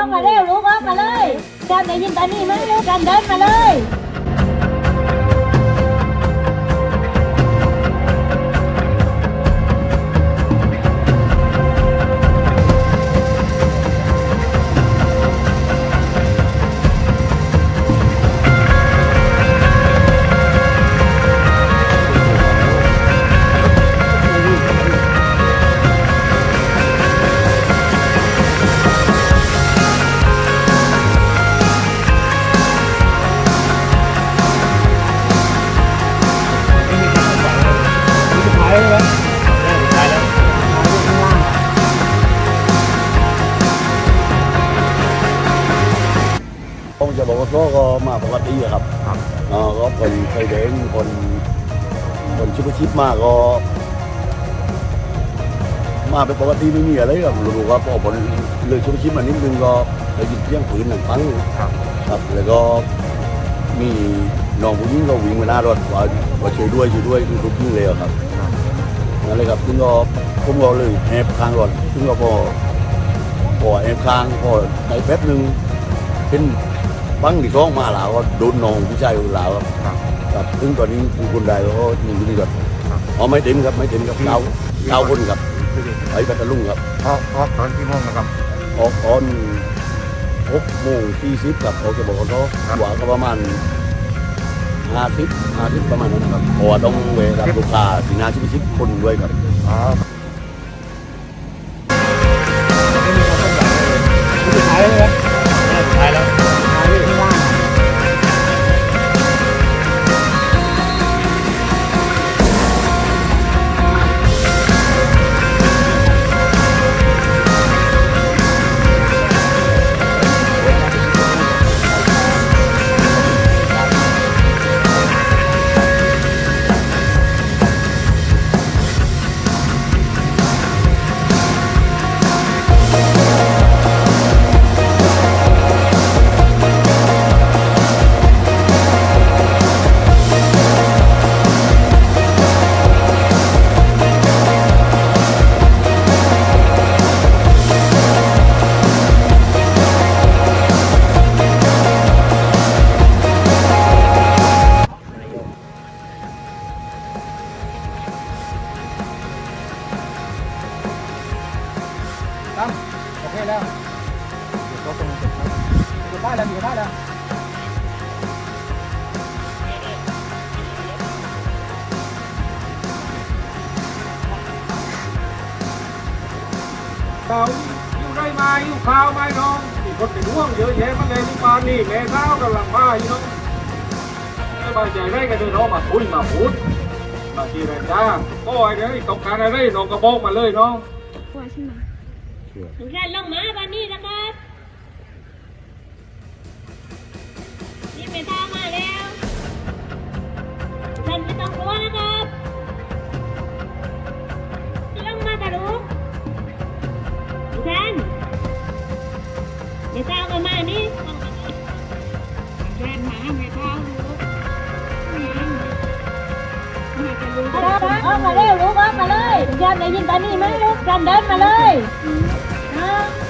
อกมาเร็วลูกออกมาเลยจำได้ยินตอนนี้ไม่รู้กันเดินมาเลย กว่าเขาก็มาปกติอะครับครับ เออก็คนไฟแดงคนคนชิบชิบมากก็มาเป็นปกติไม่มีอะไรครับรู้ว่าพอผลเลยชิบชิบมานิดนึงก็ได้ยินเสียงปืนหนึ่งครั้งครับ ครับ แล้วก็มีน้องผู้หญิงก็วิ่งมาหน้ารถว่าว่าช่วยด้วยช่วยด้วยคือทุกยิงเลยอะครับครับ นั่นเลยครับซึ่งก็ผมก็เลยแอบค้างรถซึ่งก็พอพอแอบค้างพอในแป๊บหนึ่งเป็น บังที่ท้องมาแล้วก็โดนน้องผู้ชายคนลาวครับครับครับซึ่งตอนนี้คือคนใดก็มีอยู่นี่ครับครับอ๋อไม่เต็มครับไม่เต็มครับเก้าเก้าคนครับคือไปพัทลุงครับเพราะเพราะตอนที่ม่วงนะครับออกตอนหกโมงสี่สิบครับออกจากบกสครับหวาก็ประมาณห้าสิบห้าสิบประมาณนั้นนะครับเพราะว่าต้องเวลาลูกค้าที่นาชิบชิบคนด้วยครับ ตั้มโอเคแล้วเดี๋ยวก็ตรงเสร็จครับอยู่บ้แล้วอยู่บ้แล้วเราอยู่ได้มาอยู่ข้าวไหมน้องมีคนเป็นห่วงเยอะแยะมาเลยที่บ้านนี่แม่เท้ากำลังมาอยู่น้องไม่บายใจได้กันเลยน้องมาคุยมาพูดมาจีรันจ้าโอ้เดี๋ยตกการอะไรน้องก็บอกมาเลยน้องว่าใช่ไหม ถึงแค่ลงมาบ้านนี้นะครับ นี่เป็นทางมาแล้วท่านไม่ต้องกลัวนะครับที่ลงมาตะลุกท่านเดี๋ยวเจ้าก็มานี่แฟนหมาไม่เท้าลูกออกมาเร็วลูกออกมาเลยจำได้ยินตอนนี้ไหมลูกจำเดินมาเลยค 啊